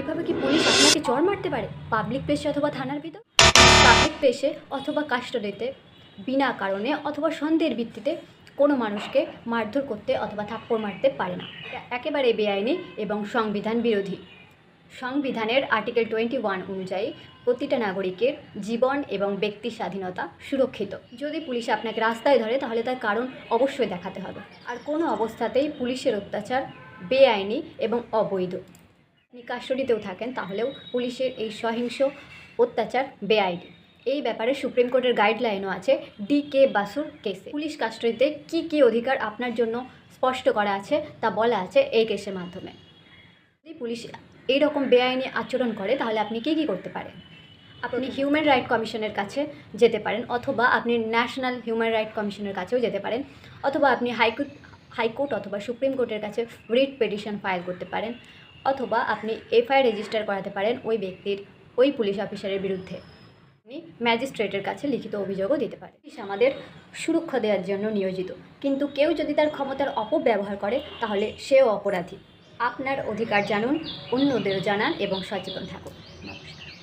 এভাবে কি পুলিশ আপনাকে চর মারতে পারে? পাবলিক প্লেসে অথবা থানার ভিতর? পাবলিক প্লেসে অথবা কাস্টডিতে? বিনা কারণে অথবা সন্দেহের ভিত্তিতে কোনো মানুষকে মারধর করতে অথবা থাপ্পড় মারতে পারে না। একেবারে বেআইনি এবং সংবিধান বিরোধী। সংবিধানের আর্টিকেল টোয়েন্টি ওয়ান অনুযায়ী প্রতিটা নাগরিকের জীবন এবং ব্যক্তি স্বাধীনতা সুরক্ষিত। যদি পুলিশ আপনাকে রাস্তায় ধরে, তাহলে তার কারণ অবশ্যই দেখাতে হবে। আর কোনো অবস্থাতেই পুলিশের অত্যাচার বেআইনি এবং অবৈধ। আপনি কাস্টডিতেও থাকেন, তাহলেও পুলিশের এই সহিংস অত্যাচার বেআইনি। এই ব্যাপারে সুপ্রিম কোর্টের গাইডলাইনও আছে ডি কে বাসুর কেসে। পুলিশ কাস্টডিতে কি কি অধিকার আপনার জন্য স্পষ্ট করা আছে তা বলা আছে এই কেসের মাধ্যমে। পুলিশ এই রকম বেআইনি আচরণ করে, তাহলে আপনি কী কী করতে পারেন? আপনি হিউম্যান রাইট কমিশনের কাছে যেতে পারেন, অথবা আপনি ন্যাশনাল হিউম্যান রাইট কমিশনের কাছেও যেতে পারেন, অথবা আপনি হাইকোর্ট হাইকোর্ট অথবা সুপ্রিম কোর্টের কাছে রিট পিটিশন ফাইল করতে পারেন, অথবা আপনি এফআইআর রেজিস্টার করাতে পারেন ওই ব্যক্তির, ওই পুলিশ অফিসারের বিরুদ্ধে। আপনি ম্যাজিস্ট্রেটের কাছে লিখিত অভিযোগও দিতে পারেন। পুলিশ আমাদের সুরক্ষা দেওয়ার জন্য নিয়োজিত। কিন্তু কেউ যদি তার ক্ষমতার অপব্যবহার করে, তাহলে সেও অপরাধী। আপনার অধিকার জানুন অন্যদেরও জানান এবং সচেতন থাকুন। নমস্কার।